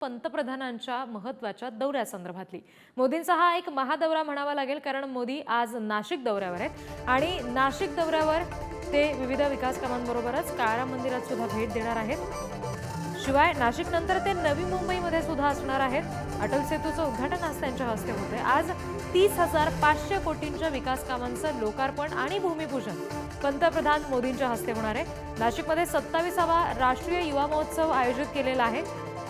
पंतप्रधानांच्या महत्त्वाच्या दौऱ्यासंदर्भातली. मोदींचा हा एक महादौरा म्हणावा लागेल कारण मोदी आज नाशिक दौऱ्यावर आहेत. आणि नाशिक दौऱ्यावर ते विविध विकास कामांबरोबरच काळा मंदिरात सुद्धा भेट देणार आहेत. शिवाय नाशिक नंतर ते नवी मुंबईमध्ये सुद्धा असणार आहेत. अटल सेतूचं उद्घाटन आज त्यांच्या हस्ते होते आज तीस हजार पाचशे कोटींच्या विकास कामांचं लोकार्पण आणि भूमिपूजन पंतप्रधान मोदींच्या हस्ते होणार आहे. नाशिकमध्ये सत्तावीसावा राष्ट्रीय युवा महोत्सव आयोजित केलेला आहे.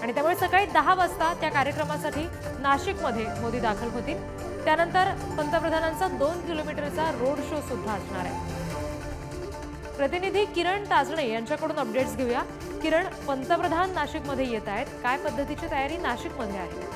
आणि त्यामुळे सकाळी दहा वाजता त्या कार्यक्रमासाठी नाशिकमध्ये मोदी दाखल होतील. त्यानंतर पंतप्रधानांचा दोन किलोमीटरचा रोड शो सुद्धा असणार आहे. प्रतिनिधी किरण ताजणे यांच्याकडून अपडेट्स घेऊया. किरण पंतप्रधान नाशिकमध्ये येत आहेत. काय पद्धतीची तयारी नाशिकमध्ये आहे?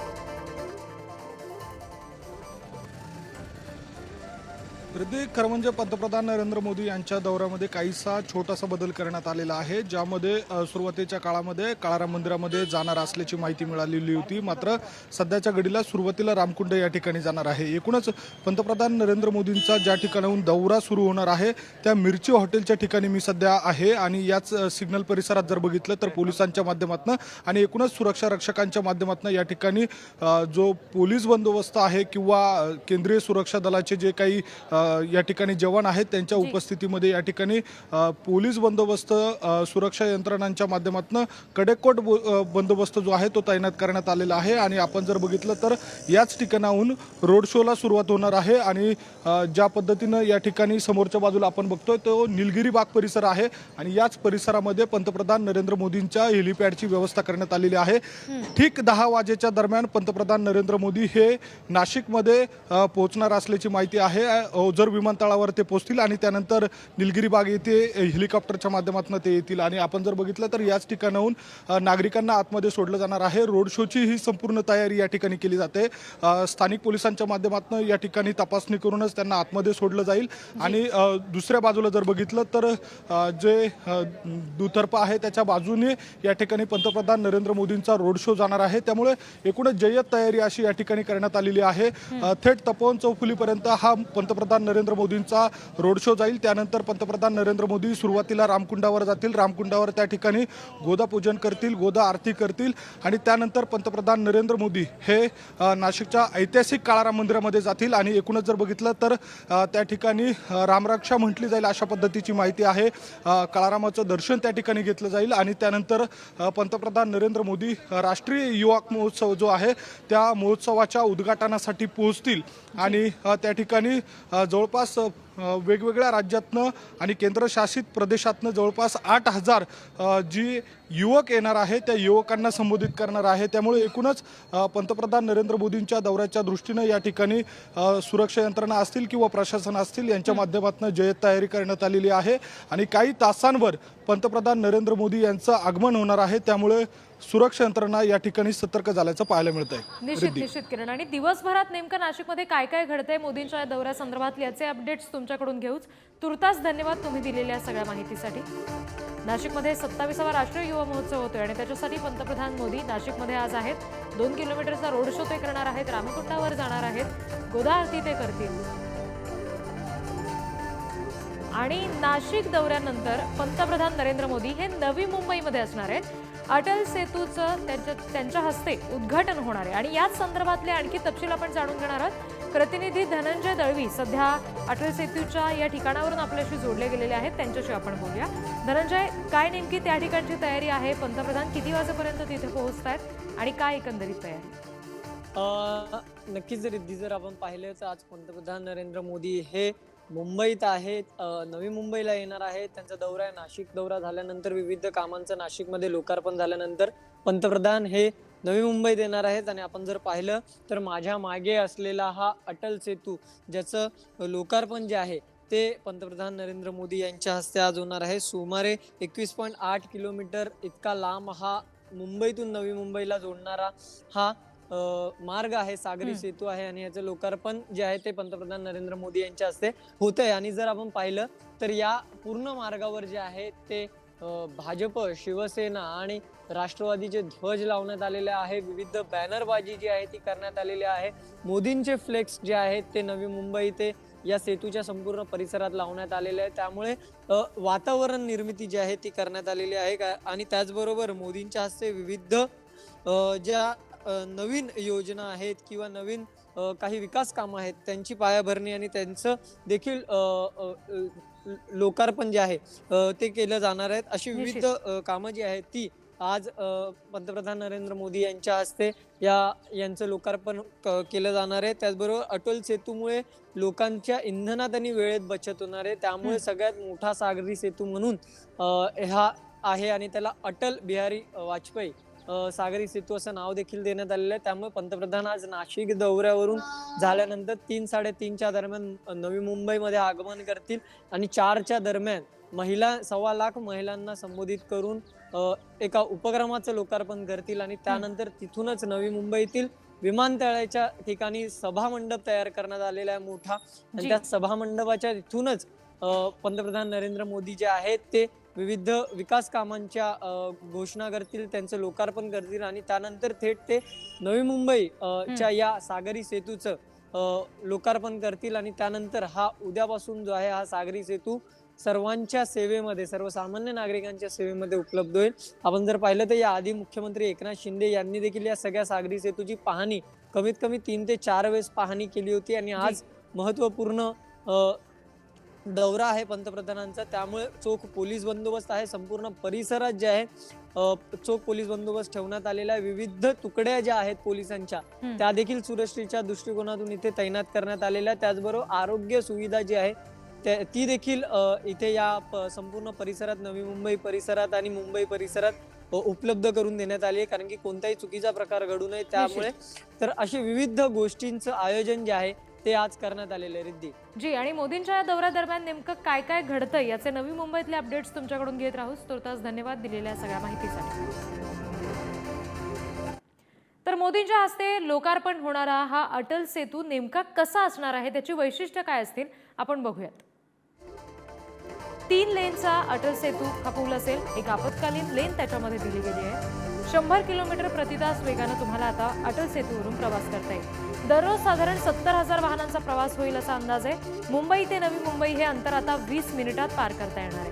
हृदय खरं म्हणजे पंतप्रधान नरेंद्र मोदी यांच्या दौऱ्यामध्ये काहीसा छोटासा बदल करण्यात आलेला आहे ज्यामध्ये सुरुवातीच्या काळामध्ये काळाराम मंदिरामध्ये जाणार असल्याची माहिती मिळालेली होती. मात्र सध्याच्या घडीला सुरुवातीला रामकुंड या ठिकाणी जाणार आहे. एकूणच पंतप्रधान नरेंद्र मोदींचा ज्या ठिकाणाहून दौरा सुरू होणार आहे त्या मिरची हॉटेलच्या ठिकाणी मी सध्या आहे आणि याच सिग्नल परिसरात जर बघितलं तर पोलिसांच्या माध्यमातून आणि एकूणच सुरक्षा रक्षकांच्या माध्यमातून या ठिकाणी जो पोलीस बंदोबस्त आहे किंवा केंद्रीय सुरक्षा दलाचे जे काही या ठिकाणी जवान आहेत. त्यांच्या उपस्थितीमध्ये या ठिकाणी पोलीस बंदोबस्त सुरक्षा यंत्रणांच्या माध्यमातून कडेकोट बंदोबस्त जो आहे तो तैनात करण्यात आलेला आहे. आणि आपण जर बघितलं तर याच ठिकाणाहून रोड शोला सुरुवात होणार आहे. आणि ज्या पद्धतीनं या ठिकाणी समोरच्या बाजूला आपण बघतोय तो निलगिरी बाग परिसर आहे. आणि याच परिसरामध्ये पंतप्रधान नरेंद्र मोदींच्या हेलिपॅडची व्यवस्था करण्यात आलेली आहे. ठीक दहा वाजेच्या दरम्यान पंतप्रधान नरेंद्र मोदी हे नाशिकमध्ये पोहोचणार असल्याची माहिती आहे. ओझर विमानतळावर ते पोहोचतील आणि त्यानंतर निलगिरी बाग येथे हेलिकॉप्टरच्या माध्यमातून ते येतील. आणि आपण जर बघितलं तर याच ठिकाणाहून नागरिकांना आतमध्ये सोडलं जाणार आहे. रोड शोची ही संपूर्ण तयारी या ठिकाणी केली जाते. स्थानिक पोलिसांच्या माध्यमातून या ठिकाणी तपासणी करूनच त्यांना आतमध्ये सोडलं जाईल. आणि दुसऱ्या बाजूला जर बघितलं तर जे अ, दुतर्फा आहे त्याच्या बाजूने या ठिकाणी पंतप्रधान नरेंद्र मोदींचा रोड शो जाणार आहे. त्यामुळे एकूणच जय्यत तयारी अशी या ठिकाणी करण्यात आलेली आहे. थेट तपोवन चौफुलीपर्यंत हा पंतप्रधान नरेंद्र मोदींचा रोड शो जाईल. त्यानंतर पंतप्रधान नरेंद्र मोदी सुरुवातीला रामकुंडावर जातील. रामकुंडावर त्या ठिकाणी गोदापूजन करतील गोदा आरती करतील. आणि त्यानंतर पंतप्रधान नरेंद्र मोदी हे नाशिकच्या ऐतिहासिक काळाराम मंदिरामध्ये जातील. आणि एकूणच जर बघितलं तर त्या ठिकाणी रामरक्षा म्हटली जाईल अशा पद्धतीची माहिती आहे. काळारामाचं दर्शन त्या ठिकाणी घेतलं जाईल. आणि त्यानंतर पंतप्रधान नरेंद्र मोदी राष्ट्रीय युवा महोत्सव जो आहे त्या महोत्सवाच्या उद्घाटनासाठी पोहोचतील. आणि त्या ठिकाणी जवळपास अ, वेगवेगळ्या राज्यातनं आणि केंद्रशासित प्रदेशातनं जवळपास आठ हजार जी युवक येणार आहे त्या युवकांना संबोधित करणार आहे. त्यामुळे एकूणच पंतप्रधान नरेंद्र मोदींच्या दौऱ्याच्या दृष्टीनं या ठिकाणी सुरक्षा यंत्रणा असतील किंवा प्रशासन असतील यांच्या माध्यमातून जय्यत तयारी करण्यात आलेली आहे. आणि काही तासांवर पंतप्रधान नरेंद्र मोदी यांचं आगमन होणार आहे. त्यामुळे सुरक्षा यंत्रणा या ठिकाणी सतर्क झाल्याचं पाहायला मिळत आहे निश्चित निश्चित किरण. आणि दिवसभरात नेमकं नाशिकमध्ये काय काय घडतंय मोदींच्या या दौऱ्यासंदर्भात याचे अपडेट्स तुमच्याकडून घेऊच तुर्तास धन्यवाद तुम्ही दिलेल्या सगळ्या माहितीसाठी. नाशिकमध्ये सत्तावीसावा राष्ट्रीय युवा महोत्सव होतोय आणि त्याच्यासाठी पंतप्रधान मोदी नाशिकमध्ये आज आहेत. दोन किलोमीटरचा रोड शो ते करणार आहेत रामकुंडावर जाणार आहेत. गोदा आरती ते करतील. आणि नाशिक दौऱ्यानंतर पंतप्रधान नरेंद्र मोदी हे नवी मुंबईमध्ये असणार आहेत. अटल सेतूचं त्यांच्या त्यांच्या हस्ते उद्घाटन होणार आहे. आणि याच संदर्भातले आणखी तपशील आपण जाणून घेणार आहोत. प्रतिनिधी धनंजय दळवी सध्या अटल सेतूच्या या ठिकाणावरून आपल्याशी जोडले गेलेले आहेत. त्यांच्याशी आपण बोलूया. धनंजय काय नेमकी त्या ठिकाणची तयारी आहे? पंतप्रधान किती वाजेपर्यंत तिथे पोहोचत आहेत आणि काय एकंदरीत तयारी? नक्कीच रिद्धी जर आपण पाहिलं तर आज पंतप्रधान नरेंद्र मोदी हे मुंबईत आहेत. नवी मुंबईला येणार आहेत. त्यांचा दौरा आहे. नाशिक दौरा झाल्यानंतर विविध कामांचं नाशिकमध्ये लोकार्पण झाल्यानंतर पंतप्रधान हे नवी मुंबईत येणार आहेत आणि आपण जर पाहिलं तर माझ्या मागे असलेला हा अटल सेतू ज्याचं लोकार्पण जे आहे ते पंतप्रधान नरेंद्र मोदी यांच्या हस्ते आज होणार आहे सुमारे एकवीस पॉईंट आठ किलोमीटर इतका लांब हा मुंबईतून नवी मुंबईला जोडणारा हा मार्ग आहे सागरी. सेतू आहे आणि याचं लोकार्पण जे आहे ते पंतप्रधान नरेंद्र मोदी यांच्या हस्ते होत आहे आणि जर आपण पाहिलं तर या पूर्ण मार्गावर जे आहे ते भाजप शिवसेना आणि राष्ट्रवादीचे ध्वज लावण्यात आलेले आहे विविध बॅनरबाजी जी आहे ती करण्यात आलेली आहे. मोदींचे फ्लेक्स जे आहेत ते नवी मुंबई ते या सेतूच्या संपूर्ण परिसरात लावण्यात आलेले आहे त्यामुळे वातावरण निर्मिती जी आहे ती करण्यात आलेली आहे. का- आणि त्याचबरोबर मोदींच्या हस्ते विविध ज्या नवीन योजना आहेत किंवा नवीन काही विकास कामं आहेत त्यांची पायाभरणी आणि त्यांचं देखील लोकार्पण जे आहे ते केलं जाणार आहेत. अशी विविध कामं जी आहेत ती आज पंतप्रधान नरेंद्र मोदी यांच्या हस्ते या यांचं लोकार्पण क- केलं जाणार आहे. त्याचबरोबर अटल सेतूमुळे लोकांच्या इंधनात आणि वेळेत बचत होणार आहे. त्यामुळे. सगळ्यात मोठा सागरी सेतू म्हणून हा आहे आणि त्याला अटल बिहारी वाजपेयी सागरी सेतू असं नाव देखील देण्यात आलेलं आहे त्यामुळे पंतप्रधान आज नाशिक दौऱ्यावरून झाल्यानंतर तीन साडेतीनच्या दरम्यान नवी मुंबईमध्ये आगमन करतील आणि चारच्या दरम्यान महिला सव्वा लाख महिलांना संबोधित करून एका उपक्रमाचं लोकार्पण करतील आणि त्यानंतर तिथूनच नवी मुंबईतील विमानतळाच्या ठिकाणी सभा मंडप तयार करण्यात आलेला आहे मोठा आणि. त्या सभा मंडपाच्या तिथूनच पंतप्रधान नरेंद्र मोदी जे आहेत ते विविध विकास कामांच्या घोषणा करतील त्यांचं लोकार्पण करतील आणि त्यानंतर थेट ते नवी मुंबई च्या या सागरी सेतूचं लोकार्पण करतील आणि त्यानंतर हा उद्यापासून जो आहे हा सागरी सेतू सर्वांच्या सेवेमध्ये सर्वसामान्य नागरिकांच्या सेवेमध्ये उपलब्ध होईल. आपण जर पाहिलं तर या आधी मुख्यमंत्री एकनाथ शिंदे यांनी देखील या सगळ्या सागरी सेतूची पाहणी कमीत कमी तीन ते चार वेळेस पाहणी केली होती आणि आज महत्त्वपूर्ण अ, दौरा आहे पंतप्रधानांचा. त्यामुळे चोख पोलीस बंदोबस्त आहे. संपूर्ण परिसरात जे आहे चोख पोलीस बंदोबस्त ठेवण्यात आलेला आहे. विविध तुकड्या ज्या आहेत पोलिसांच्या. त्या देखील सुरक्षेच्या दृष्टिकोनातून इथे तैनात करण्यात आलेल्या त्याचबरोबर आरोग्य सुविधा जी आहे ती देखील इथे या संपूर्ण परिसरात नवी मुंबई परिसरात आणि मुंबई परिसरात उपलब्ध करून देण्यात आली आहे. कारण की कोणताही चुकीचा प्रकार घडू नये त्यामुळे. तर अशी विविध गोष्टींचं आयोजन जे आहे ते आज करण्यात आलेलं आहे रिद्धी. जी आणि मोदींच्या या दौऱ्यादरम्यान नेमकं काय काय घडतं याचे नवी मुंबईतले अपडेट्स तुमच्याकडून घेत राहू. तुर्तास धन्यवाद दिलेल्या सगळ्या माहितीसाठी. तर मोदींच्या हस्ते लोकार्पण होणारा हा अटल सेतू नेमका कसा असणार आहे त्याची वैशिष्ट्य काय असतील आपण बघूयात. तीन लेनचा अटल सेतू हा असेल एक आपत्कालीन लेन त्याच्यामध्ये दिली गेली आहे. शंभर किलोमीटर प्रतितास वेगानं तुम्हाला आता अटल सेतूवरून प्रवास करता येईल. दररोज साधारण सत्तर हजार वाहनांचा प्रवास होईल असा अंदाज आहे. मुंबई ते नवी मुंबई हे अंतर आता वीस मिनिटात पार करता येणार आहे.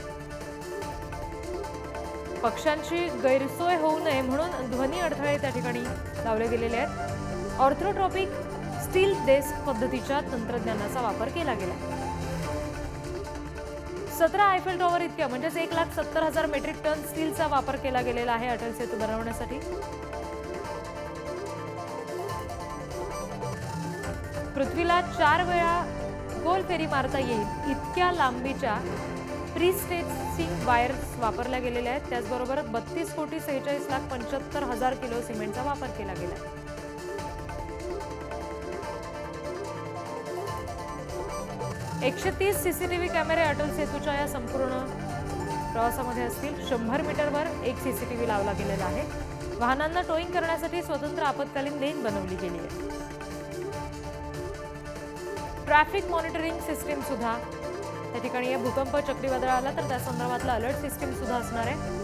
पक्ष्यांची गैरसोय होऊ नये म्हणून ध्वनी अडथळे त्या ठिकाणी लावले गेलेले आहेत. ऑर्थोट्रॉपिक स्टील डेस्क पद्धतीच्या तंत्रज्ञानाचा वापर केला गेला सतरा आयफेल टॉवर इतक्या म्हणजेच एक लाख सत्तर हजार मेट्रिक टन स्टीलचा वापर केला गेलेला आहे अटल सेतू बनवण्यासाठी. पृथ्वीला चार वेळा गोल फेरी मारता येईल इतक्या लांबीच्या प्रीस्टेसिंग वायर्स वापरल्या गेलेल्या आहेत. त्याचबरोबर बत्तीस कोटी सेहेचाळीस लाख पंच्याहत्तर हजार किलो सिमेंटचा वापर केला गेला आहे. एकशे तीस सी सी टी व्ही कॅमेरे अटल सेतूच्या या संपूर्ण प्रवासामध्ये असतील. शंभर मीटरवर एक सी सी टी व्ही लावला गेलेला आहे. वाहनांना टोईंग करण्यासाठी स्वतंत्र आपत्कालीन लेन बनवली गेली आहे. ट्रॅफिक मॉनिटरिंग सिस्टीम सुद्धा त्या ठिकाणी या भूकंप चक्रीवादळ आला तर त्या संदर्भातलं अलर्ट सिस्टीम सुद्धा असणार आहे.